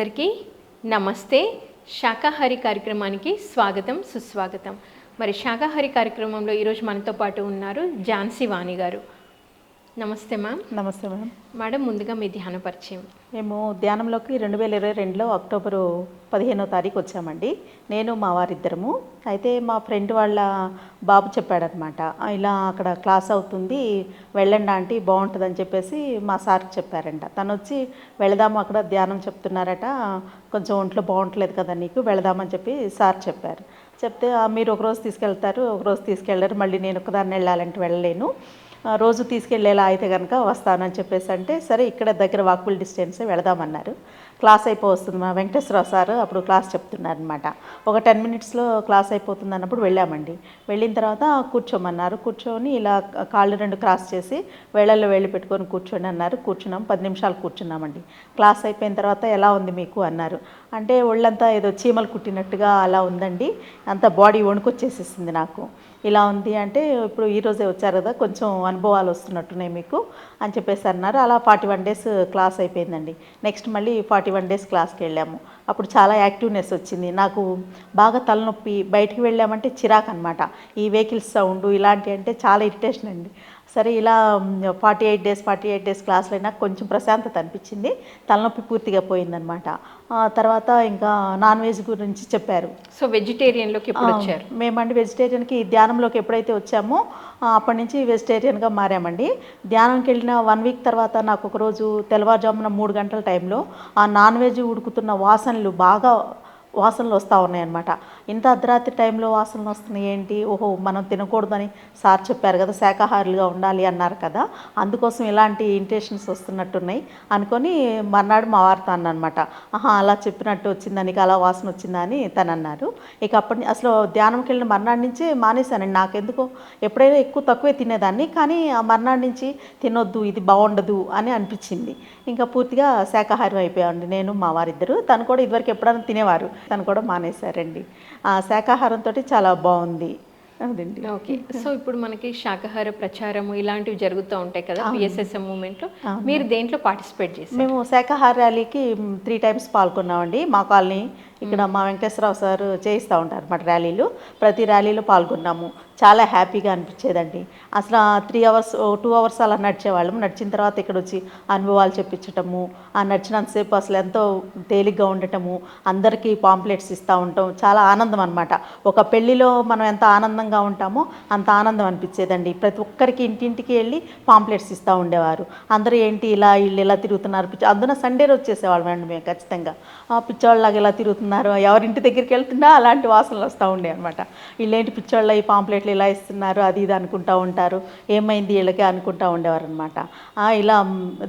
అందరికీ నమస్తే. శాకాహారి కార్యక్రమానికి స్వాగతం సుస్వాగతం. మరి శాకాహారి కార్యక్రమంలో ఈరోజు మనతో పాటు ఉన్నారు ఝాన్సీ వాణి గారు. నమస్తే మ్యామ్. నమస్తే మేడం మేడం ముందుగా మీ ధ్యాన పరిచయం. మేము ధ్యానంలోకి రెండు వేల ఇరవై రెండులో అక్టోబరు పదిహేనో తారీఖు వచ్చామండి. నేను మా వారిద్దరము. అయితే మా ఫ్రెండ్ వాళ్ళ బాబు చెప్పాడనమాట ఇలా అక్కడ క్లాస్ అవుతుంది వెళ్ళండి ఆంటీ బాగుంటుందని చెప్పేసి మా సార్కి చెప్పారంట. తను వచ్చి వెళదాము అక్కడ ధ్యానం చెప్తున్నారట. కొంచెం ఒంట్లో బాగుంటలేదు కదా నీకు వెళదామని చెప్పి సార్ చెప్పారు. చెప్తే "ఆ, మీరు ఒకరోజు తీసుకెళ్తారు ఒకరోజు తీసుకెళ్ళారు మళ్ళీ నేను ఒకదాన్ని వెళ్ళాలంటే వెళ్ళలేను. రోజు తీసుకెళ్ళేలా అయితే కనుక వస్తానని చెప్పేసి అంటే సరే ఇక్కడ దగ్గర వాక్బుల్ డిస్టెన్సే వెళదామన్నారు. క్లాస్ అయిపోతుంది మా వెంకటేశ్వరరావు సార్ అప్పుడు క్లాస్ చెప్తున్నారనమాట ఒక టెన్ మినిట్స్లో క్లాస్ అయిపోతుంది అన్నప్పుడు వెళ్ళామండి. వెళ్ళిన తర్వాత కూర్చోమన్నారు. కూర్చొని ఇలా కాళ్ళు రెండు క్రాస్ చేసి వేళల్లో వెళ్ళి పెట్టుకొని కూర్చొని అన్నారు. కూర్చున్నాం. పది నిమిషాలు కూర్చున్నామండి. క్లాస్ అయిపోయిన తర్వాత ఎలా ఉంది మీకు అన్నారు. అంటే ఒళ్ళంతా ఏదో చీమలు కుట్టినట్టుగా అలా ఉందండి. అంత బాడీ వణుకొచ్చేసేసింది నాకు. ఇలా ఉంది అంటే ఇప్పుడు ఈరోజే వచ్చారు కదా కొంచెం అనుభవాలు వస్తున్నట్టున్నాయి మీకు అని చెప్పేసి అన్నారు. అలా ఫార్టీ వన్ డేస్ క్లాస్ అయిపోయిందండి. నెక్స్ట్ మళ్ళీ ఫార్టీ వన్ డేస్ క్లాస్కి వెళ్ళాము. అప్పుడు చాలా యాక్టివ్నెస్ వచ్చింది. నాకు బాగా తలనొప్పి బయటికి వెళ్ళామంటే చిరాకు అనమాట ఈ వెహికల్స్ సౌండ్ ఇలాంటివి అంటే చాలా ఇరిటేషన్ అండి. సరే ఇలా forty eight days forty eight days క్లాస్లో అయినా కొంచెం ప్రశాంతత అనిపించింది. తలనొప్పి పూర్తిగా పోయిందనమాట. తర్వాత ఇంకా నాన్ వెజ్ గురించి చెప్పారు. సో వెజిటేరియన్లోకి వచ్చారు మేమండి వెజిటేరియన్కి ధ్యానంలోకి ఎప్పుడైతే వచ్చామో అప్పటి నుంచి వెజిటేరియన్గా మారామండి. ధ్యానంకి వెళ్ళిన వన్ వీక్ తర్వాత నాకు ఒకరోజు తెల్లవారుజామున మూడు గంటల టైంలో ఆ నాన్ వెజ్ ఉడుకుతున్న వాసనలు బాగా వాసనలు వస్తూ ఉన్నాయన్నమాట. ఇంత అర్ధరాత్రి టైంలో వాసనలు వస్తున్నాయి ఏంటి? ఓహో మనం తినకూడదని సార్ చెప్పారు కదా శాకాహారులుగా ఉండాలి అన్నారు కదా అందుకోసం ఇలాంటి ఇంటెషన్స్ వస్తున్నట్టున్నాయి అనుకొని మర్నాడు మా వారితో అన్నమాట ఆహా అలా చెప్పినట్టు వచ్చిందా నీకు అలా వాసన వచ్చిందా అని తను అన్నారు ఇక అప్పటి అసలు ధ్యానంకి వెళ్ళిన మర్నాడు నుంచే మానేశానండి నాకెందుకో ఎప్పుడైనా ఎక్కువ తక్కువే తినేదాన్ని కానీ ఆ మర్నాడు నుంచి తినొద్దు ఇది బాగుండదు అని అనిపించింది. ఇంకా పూర్తిగా శాకాహారం అయిపోయామండి నేను మా వారిద్దరు. తను కూడా ఇదివరకు ఎప్పుడైనా తినేవారు. తను కూడా మానేశారండి. ఆ శాకాహారంతో చాలా బాగుంది. అదండి ఓకే. సో ఇప్పుడు మనకి శాకాహార ప్రచారము ఇలాంటివి జరుగుతూ ఉంటాయి కదా పిఎస్ఎస్ఎం మూమెంట్లో. మీరు దేంట్లో పార్టిసిపేట్ చేశారు? మేము శాకాహార ర్యాలీకి త్రీ టైమ్స్ పాల్గొన్నామండి. మా కాలనీ ఇక్కడ మా వెంకటేశ్వరరావు సార్ చేయిస్తూ ఉంటారు అన్నమాట ర్యాలీలు. ప్రతి ర్యాలీలో పాల్గొన్నాము. చాలా హ్యాపీగా అనిపించేదండి. అసలు త్రీ అవర్స్ టూ అవర్స్ అలా నడిచేవాళ్ళం నడిచిన తర్వాత ఇక్కడ వచ్చి అనుభవాలు చెప్పించటము ఆ నడిచినంతసేపు అసలు ఎంతో తేలిగ్గా ఉండటము అందరికీ పాంప్లెట్స్ ఇస్తూ ఉంటాం చాలా ఆనందం అనమాట ఒక పెళ్ళిలో మనం ఎంత ఆనందంగా ఉంటామో అంత ఆనందం అనిపించేదండి. ప్రతి ఒక్కరికి ఇంటింటికి వెళ్ళి పాంప్లెట్స్ ఇస్తూ ఉండేవారు. అందరూ ఏంటి ఇలా వీళ్ళు ఇలా తిరుగుతున్నారు పిచ్చి అందున సండే రోజు చేసేవాళ్ళం అండి మేము ఖచ్చితంగా. ఆ పిచ్చోళ్ళలాగా ఇలా తిరుగుతున్నారు ఎవరింటి దగ్గరికి వెళ్తున్నా అలాంటి వాసనలు వస్తూ ఉండే అనమాట వీళ్ళేంటి పిచ్చోళ్ళ ఈ పాంప్లెట్లు ఇలా ఇస్తున్నారు అది ఇది అనుకుంటూ ఉంటారు ఏమైంది వీళ్ళకి అనుకుంటూ ఉండేవారు అనమాట ఇలా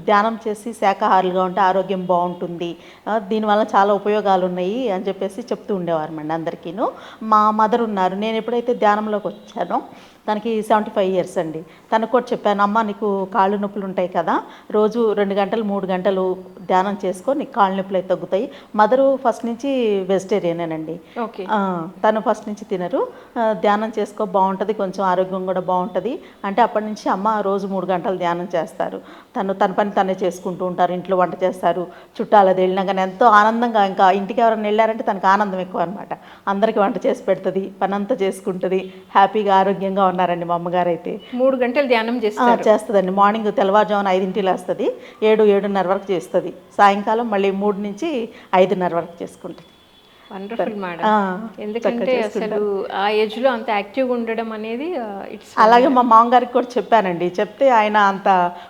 ధ్యానం చేసి శాకాహారులుగా ఉంటే ఆరోగ్యం బాగుంటుంది దీనివల్ల చాలా ఉపయోగాలు ఉన్నాయి అని చెప్పేసి చెప్తూ ఉండేవారు అండి అందరికీను. మా మదర్ ఉన్నారు నేను ఎప్పుడైతే ధ్యానంలోకి వచ్చానో తనకి సెవెంటీ ఫైవ్ ఇయర్స్ అండి. తనకు కూడా చెప్పాను అమ్మ నీకు కాళ్ళు నొప్పులు ఉంటాయి కదా రోజు రెండు గంటలు మూడు గంటలు ధ్యానం చేసుకో నీకు కాళ్ళు నొప్పులు అయితే తగ్గుతాయి. మదరు ఫస్ట్ నుంచి వెజిటేరియనేనండి. తను ఫస్ట్ నుంచి తినరు. ధ్యానం చేసుకో బాగుంటుంది కొంచెం ఆరోగ్యం కూడా బాగుంటుంది. అంటే అప్పటి నుంచి అమ్మ రోజు మూడు గంటలు ధ్యానం చేస్తారు. తను తన పని తనే చేసుకుంటూ ఉంటారు ఇంట్లో వంట చేస్తారు. చుట్టాలది వెళ్ళినా కానీ ఎంతో ఆనందంగా ఇంకా ఇంటికి ఎవరైనా వెళ్ళారంటే తనకు ఆనందం ఎక్కువ అనమాట అందరికీ వంట చేసి పెడుతుంది పని అంతా చేసుకుంటుంది హ్యాపీగా ఆరోగ్యంగా ఉన్నారండి మా అమ్మగారు అయితే మూడు గంటలు ధ్యానం చేస్తారు. చేస్తుందండి. మార్నింగ్ తెల్లవారుజామున ఐదింటికి లేస్తుంది. ఏడు ఏడున్నర వరకు చేస్తుంది. సాయంకాలం మళ్ళీ మూడు నుంచి ఐదున్నర వరకు చేసుకుంటుంది. వండర్ఫుల్ మేడం ఎందుకంటే అసలు ఆ ఏజ్లో అంత యాక్టివ్గా ఉండడం అనేది ఇట్స్ అలాగే మా మామగారికి కూడా చెప్పానండి. చెప్తే ఆయన అంత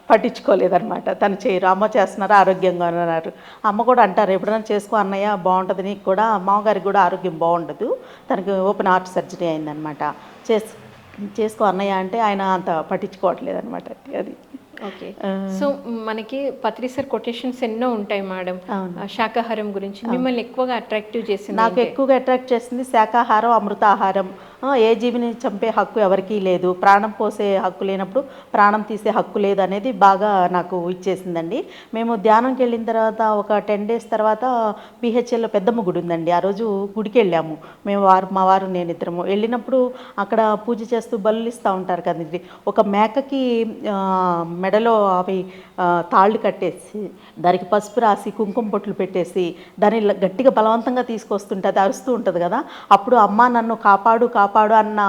పట్టించుకోలేదన్నమాట. తను చేయరు. అమ్మ చేస్తున్నారు ఆరోగ్యంగా ఉన్నారు. అమ్మ కూడా అంటారు ఎప్పుడైనా చేసుకో అన్నయ్య బాగుంటుంది నీకు కూడా. మామగారికి కూడా ఆరోగ్యం బాగుండదు. తనకి ఓపెన్ హార్ట్ సర్జరీ అయిందనమాట చేసు చేసుకో అన్నయ్య అంటే ఆయన అంత పట్టించుకోవట్లేదు అనమాట అది. ఓకే సో మనకి పత్రిసర్ కొటేషన్స్ ఎన్నో ఉంటాయి మేడం శాకాహారం గురించి. మిమ్మల్ని ఎక్కువగా అట్రాక్టివ్ చేసింది నాకు ఎక్కువగా అట్రాక్ట్ చేసింది శాకాహారం అమృతాహారం. ఏ జీవిని చంపే హక్కు ఎవరికీ లేదు. ప్రాణం పోసే హక్కు లేనప్పుడు ప్రాణం తీసే హక్కు లేదు అనేది బాగా నాకు ఇచ్చేసిందండి. మేము ధ్యానంకి వెళ్ళిన తర్వాత ఒక టెన్ డేస్ తర్వాత పిహెచ్ఎల్లో పెద్దమ్మ గుడి ఉందండి. ఆ రోజు గుడికి వెళ్ళాము. మేము వారు మా వారు నేను ఇద్దరము. వెళ్ళినప్పుడు అక్కడ పూజ చేస్తూ బలులు ఇస్తూ ఉంటారు కదండి. ఒక మేకకి ఆ, మెడలో అవి తాళ్ళు కట్టేసి దానికి పసుపు రాసి కుంకుమ పొట్లు పెట్టేసి దాన్ని గట్టిగా బలవంతంగా తీసుకొస్తుంటే అది అరుస్తూ ఉంటుంది కదా? అప్పుడు అమ్మ నన్ను కాపాడు కాపాడు అన్న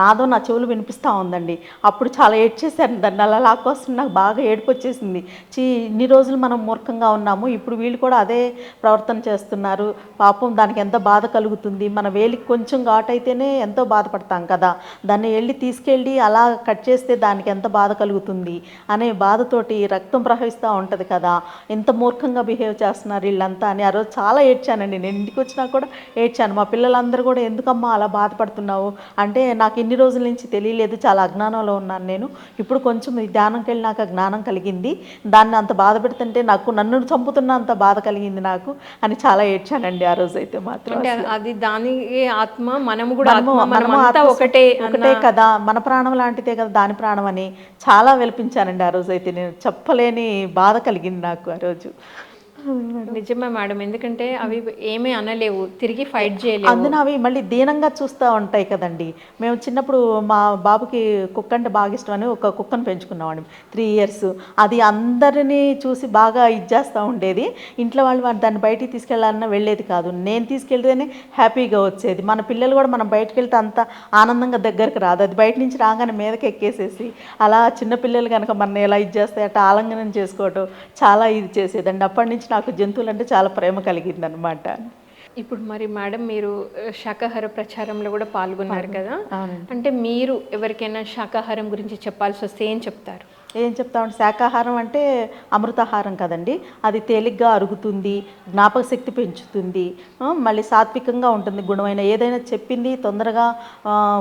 నాదో నా చెవులు వినిపిస్తూ ఉందండి. అప్పుడు చాలా ఏడ్చేసాను దాన్ని అలా లాక్కొస్తుంది నాకు బాగా ఏడుపు వచ్చేసింది చీ ఇన్ని రోజులు మనం మూర్ఖంగా ఉన్నాము. ఇప్పుడు వీళ్ళు కూడా అదే ప్రవర్తన చేస్తున్నారు. పాపం దానికి ఎంత బాధ కలుగుతుంది. మన వేలికి కొంచెం ఘాట్ అయితేనే ఎంతో బాధపడతాం కదా? దాన్ని వెళ్ళి తీసుకెళ్ళి అలా కట్ చేస్తే దానికి ఎంత బాధ కలుగుతుంది? అనే బాధతోటి రక్తం ప్రవహిస్తూ ఉంటుంది కదా. ఎంత మూర్ఖంగా బిహేవ్ చేస్తున్నారు వీళ్ళంతా అని ఆ రోజు చాలా ఏడ్చానండి. నేను ఇంటికి వచ్చినా కూడా ఏడ్చాను. మా పిల్లలందరూ కూడా ఎందుకమ్మా అలా బాధపడుతున్నావు? అంటే నాకు ఇన్ని రోజుల నుంచి తెలియలేదు. చాలా అజ్ఞానంలో ఉన్నాను నేను. ఇప్పుడు కొంచెం ఈ ధ్యానంకి వెళ్ళినాక జ్ఞానం కలిగింది. దాన్ని అంత బాధ పెడుతుంటే నాకు నన్ను చంపుతున్న అంత బాధ కలిగింది నాకు అని చాలా ఏడ్చానండి ఆ రోజు అయితే మాత్రం అది దాని ఆత్మ? మనము కూడా మనము ఒకటే ఒకటే కదా. మన ప్రాణం లాంటిదే కదా దాని ప్రాణం అని చాలా వెలిపించానండి ఆ రోజు అయితే నేను చెప్పలేని బాధ కలిగింది నాకు ఆ రోజు. నిజమే మేడం. ఎందుకంటే అవి ఏమీ అనలేవు. తిరిగి ఫైట్ చేయలేవు. అందున అవి మళ్ళీ దీనంగా చూస్తూ ఉంటాయి కదండి. మేము చిన్నప్పుడు మా బాబుకి కుక్క అంటే బాగా ఇష్టం అని ఒక కుక్కను పెంచుకున్నామండి. త్రీ ఇయర్స్ అది అందరినీ చూసి బాగా ఇచ్చేస్తూ ఉండేది. ఇంట్లో వాళ్ళు దాన్ని బయటికి తీసుకెళ్ళాలన్నా వెళ్ళేది కాదు. నేను తీసుకెళ్తేనే హ్యాపీగా వచ్చేది. మన పిల్లలు కూడా మనం బయటకు వెళ్తే అంత ఆనందంగా దగ్గరకు రాదు. అది బయట నుంచి రాగానే మీదకి ఎక్కేసేసి అలా చిన్నపిల్లలు కనుక మన ఎలా ఇది చేస్తాయి అట్లా ఆలంగనం చేసుకోవటం చాలా ఇది చేసేదండి. అప్పటి నుంచి నాకు జంతువులు అంటే చాలా ప్రేమ కలిగింది అనమాట ఇప్పుడు మరి మేడం మీరు శాకాహార ప్రచారంలో కూడా పాల్గొన్నారు కదా? అంటే మీరు ఎవరికైనా శాకాహారం గురించి చెప్పాల్సి వస్తే ఏం చెప్తారు? ఏం చెప్తామంటే శాకాహారం అంటే అమృతాహారం కదండి. అది తేలిగ్గా అరుగుతుంది జ్ఞాపక శక్తి పెంచుతుంది మళ్ళీ సాత్వికంగా ఉంటుంది గుణమైన ఏదైనా చెప్పింది తొందరగా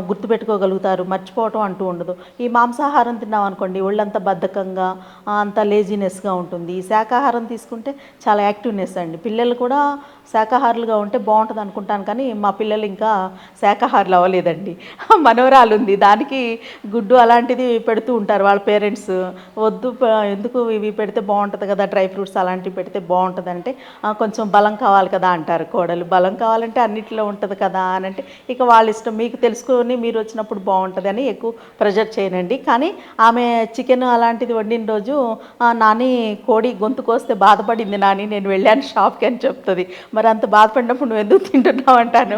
గుర్తుపెట్టుకోగలుగుతారు మర్చిపోవటం అంటూ ఉండదు. ఈ మాంసాహారం తిన్నాం అనుకోండి ఒళ్ళంతా బద్ధకంగా అంత లేజినెస్గా ఉంటుంది. ఈ శాకాహారం తీసుకుంటే చాలా యాక్టివ్నెస్ అండి. పిల్లలు కూడా శాకాహారులుగా ఉంటే బాగుంటుంది అనుకుంటాను కానీ మా పిల్లలు ఇంకా శాకాహారులు అవ్వలేదండి. మనోరాలు ఉంది దానికి గుడ్డు అలాంటిది పెడుతూ ఉంటారు వాళ్ళ పేరెంట్స్. వద్దు ఎందుకు ఇవి పెడితే బాగుంటుంది కదా డ్రై ఫ్రూట్స్ అలాంటివి పెడితే బాగుంటుంది అంటే కొంచెం బలం కావాలి కదా అంటారు కోడలు. బలం కావాలంటే అన్నిటిలో ఉంటుంది కదా అని అంటే ఇక వాళ్ళ ఇష్టం మీకు తెలుసుకొని మీరు వచ్చినప్పుడు బాగుంటుంది అని ఎక్కువ ప్రెజర్ చేయనండి. కానీ ఆమె చికెన్ అలాంటిది వండిన రోజు నాని కోడి గొంతు కోస్తే బాధపడింది నాని నేను వెళ్ళాను షాప్కి అని చెప్తుంది. మరి అంత బాధపడినప్పుడు నువ్వు ఎందుకు తింటున్నావు అంటాను?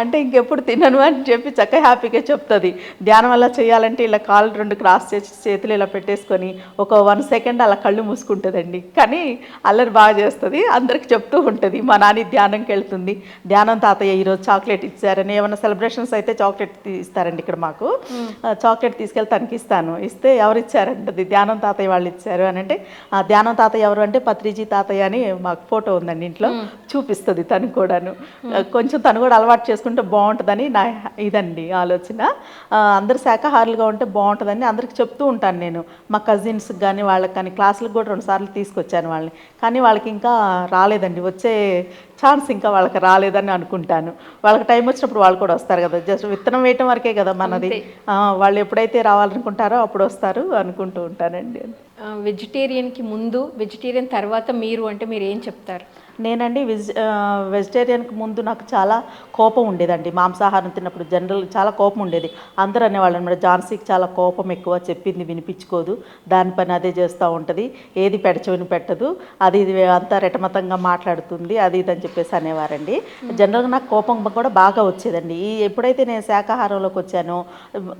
అంటే ఇంకెప్పుడు తినను అని చెప్పి చక్కగా హ్యాపీగా చెప్తుంది. ధ్యానం అలా చేయాలంటే ఇలా కాళ్ళు రెండు క్రాస్ చేసి చేతులు ఇలా పెట్టేసుకొని ఒక వన్ సెకండ్ అలా కళ్ళు మూసుకుంటుందండి. కానీ అల్లరి బాగా చేస్తుంది. అందరికి చెప్తూ ఉంటుంది. మా నాని ధ్యానంకి వెళ్తుంది. ధ్యానం తాతయ్య ఈరోజు చాక్లెట్ ఇచ్చారని ఏమైనా సెలబ్రేషన్స్ అయితే చాక్లెట్ ఇస్తారండి ఇక్కడ మాకు. చాక్లెట్ తీసుకెళ్ళి తనకి ఇస్తాను. ఇస్తే ఎవరు ఇచ్చారంటది? ధ్యానం తాతయ్య వాళ్ళు ఇచ్చారు అని అంటే ఆ ధ్యానం తాతయ్య ఎవరు అంటే పత్రిజీ తాతయ్య అని మాకు ఫోటో ఉందండి ఇంట్లో. చూపిస్తుంది తను కూడాను. కొంచెం తను కూడా అలవాటు చేసుకుంటే బాగుంటుందని నా ఇదండి ఆలోచన. అందరు శాకాహారులుగా ఉంటే బాగుంటుందని అందరికి చెప్తూ ఉంటాను నేను. మా కజిన్స్కి కానీ వాళ్ళకి కానీ క్లాసులకు కూడా రెండుసార్లు తీసుకొచ్చాను వాళ్ళని. కానీ వాళ్ళకి ఇంకా రాలేదండి. వచ్చే ఛాన్స్ ఇంకా వాళ్ళకి రాలేదని అనుకుంటాను. వాళ్ళకి టైం వచ్చినప్పుడు వాళ్ళు కూడా వస్తారు కదా. జస్ట్ విత్తనం వేయటం వరకే కదా మనది. వాళ్ళు ఎప్పుడైతే రావాలనుకుంటారో అప్పుడు వస్తారు అనుకుంటూ ఉంటానండి. వెజిటేరియన్కి ముందు వెజిటేరియన్ తర్వాత మీరు అంటే మీరు ఏం చెప్తారు? నేనండి వెజ్ వెజిటేరియన్కి ముందు నాకు చాలా కోపం ఉండేదండి. మాంసాహారం తిన్నప్పుడు జనరల్ చాలా కోపం ఉండేది. అందరూ అనేవాళ్ళు అనమాట ఝాన్సీకి చాలా కోపం ఎక్కువ చెప్పింది వినిపించుకోదు దాని పని అదే చేస్తూ ఉంటుంది ఏది పెడచవని పెట్టదు అది ఇది అంతా రెటమతంగా మాట్లాడుతుంది అది ఇది అని చెప్పేసి అనేవారండి. జనరల్గా నాకు కోపం కూడా బాగా వచ్చేదండి. ఈ ఎప్పుడైతే నేను శాకాహారంలోకి వచ్చానో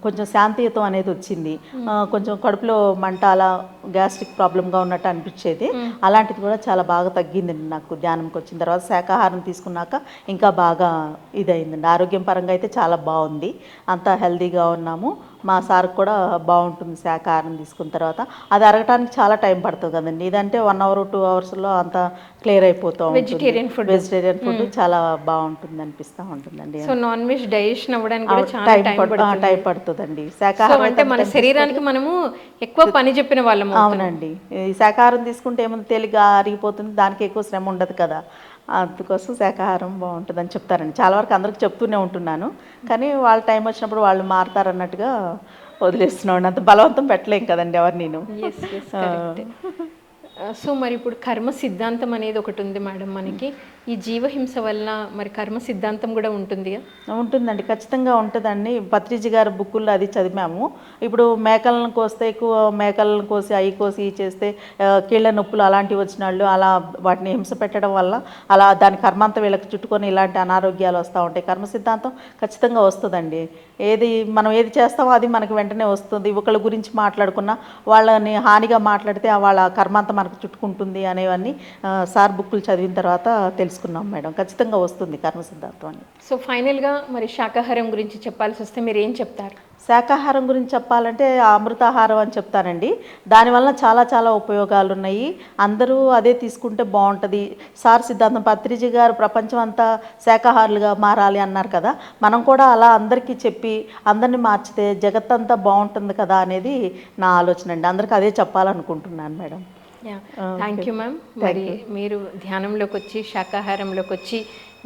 కొంచెం శాంతియుతం అనేది వచ్చింది. కొంచెం కడుపులో మంట అలా గ్యాస్ట్రిక్ ప్రాబ్లంగా ఉన్నట్టు అనిపించేది. అలాంటిది కూడా చాలా బాగా తగ్గిందండి నాకు ధ్యానంకి వచ్చిన తర్వాత. శాకాహారం తీసుకున్నాక ఇంకా బాగా ఇదైందండి. ఆరోగ్యం పరంగా అయితే చాలా బాగుంది. అంతా హెల్తీగా ఉన్నాము. మా సార్ కూడా బాగుంటుంది శాకాహారం తీసుకున్న తర్వాత. అది అరగటానికి చాలా టైం పడుతుంది కదండి. ఇదంటే వన్ అవర్ టూ అవర్స్లో అంత క్లియర్ అయిపోతూ Vegetarian food. వెజిటేరియన్ ఫుడ్ చాలా బాగుంటుంది అనిపిస్తూ ఉంటుందండి. సో నాన్ వెజ్ డైజెషన్ అవ్వడానికి టైం టైం పడుతుందండి. శాకాహారం అంటే మన శరీరానికి మనము ఎక్కువ పని చెప్పిన వాళ్ళము అవునండి. ఈ శాకాహారం తీసుకుంటే ఏముంది తేలిగ్గా అరిగిపోతుంది దానికి ఎక్కువ శ్రమ ఉండదు కదా. అందుకోసం శాకాహారం బాగుంటుందని చెప్తారండి. చాలా వరకు అందరికి చెప్తూనే ఉంటున్నాను. కానీ వాళ్ళ టైం వచ్చినప్పుడు వాళ్ళు మారుతారన్నట్టుగా వదిలేస్తున్నాను అంత బలవంతం పెట్టలేం కదండి ఎవరు నేను. సో మరి ఇప్పుడు కర్మ సిద్ధాంతం అనేది ఒకటి ఉంది మేడం మనకి. ఈ జీవహింస వల్ల మరి కర్మ సిద్ధాంతం కూడా ఉంటుంది ఉంటుందండి ఖచ్చితంగా ఉంటుందండి. భత్రిజి గారి బుక్కుల్లో అది చదివాము. ఇప్పుడు మేకలను కోస్తే ఎక్కువ మేకలను కోసి అవి కోసి ఇవి చేస్తే కీళ్ళ నొప్పులు అలాంటివి వచ్చిన వాళ్ళు అలా వాటిని హింస పెట్టడం వల్ల అలా దాని కర్మంత వీళ్ళకి చుట్టుకొని ఇలాంటి అనారోగ్యాలు వస్తూ ఉంటాయి. కర్మ సిద్ధాంతం ఖచ్చితంగా వస్తుందండి. ఏది మనం ఏది చేస్తామో అది మనకి వెంటనే వస్తుంది. ఒకళ్ళ గురించి మాట్లాడుకున్నా వాళ్ళని హానిగా మాట్లాడితే ఆ వాళ్ళ కర్మాంతం మనకు చుట్టుకుంటుంది అనేవన్నీ సార్ బుక్కులు చదివిన తర్వాత తెలుసుకున్నాం మేడం. ఖచ్చితంగా వస్తుంది కర్మ సిద్ధాంతం అని. సో ఫైనల్గా మరి శాకాహారం గురించి చెప్పాల్సి వస్తే మీరు ఏం చెప్తారు? శాకాహారం గురించి చెప్పాలంటే అమృతాహారం అని చెప్తానండి. దానివల్ల చాలా చాలా ఉపయోగాలు ఉన్నాయి అందరూ అదే తీసుకుంటే బాగుంటుంది. సార్ సిద్ధాంతం పత్రిజీ గారు ప్రపంచం అంతా శాకాహారులుగా మారాలి అన్నారు కదా. మనం కూడా అలా అందరికీ చెప్పి అందరిని మార్చితే జగత్తంతా బాగుంటుంది కదా అనేది నా ఆలోచన అండి. అందరికీ అదే చెప్పాలనుకుంటున్నాను మేడం. థ్యాంక్ యూ మ్యామ్ మరి మీరు ధ్యానంలోకి వచ్చి శాకాహారంలోకి వచ్చి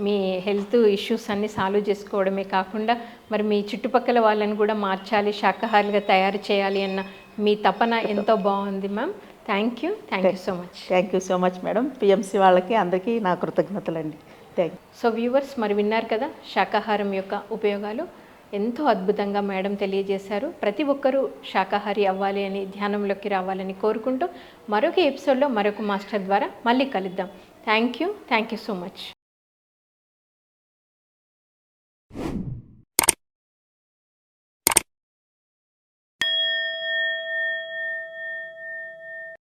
మీ హెల్త్ ఇష్యూస్ అన్ని సాల్వ్ చేసుకోవడమే కాకుండా మరి మీ చుట్టుపక్కల వాళ్ళని కూడా మార్చాలి శాకాహారులుగా తయారు చేయాలి అన్న మీ తపన ఎంతో బాగుంది ma'am thank you thank you so much thank you so much madam PMC వాళ్ళకి అందరికీ నా కృతజ్ఞతలండి. థ్యాంక్ సో వ్యూవర్స్ మరి విన్నారు కదా శాకాహారం యొక్క ఉపయోగాలు. ఎంతో అద్భుతంగా మేడం తెలియజేశారు. ప్రతి ఒక్కరూ శాకాహారి అవ్వాలి అని ధ్యానంలోకి రావాలని కోరుకుంటూ మరొక ఎపిసోడ్లో మరొక మాస్టర్ ద్వారా మళ్ళీ కలుద్దాం. Thank you thank you so much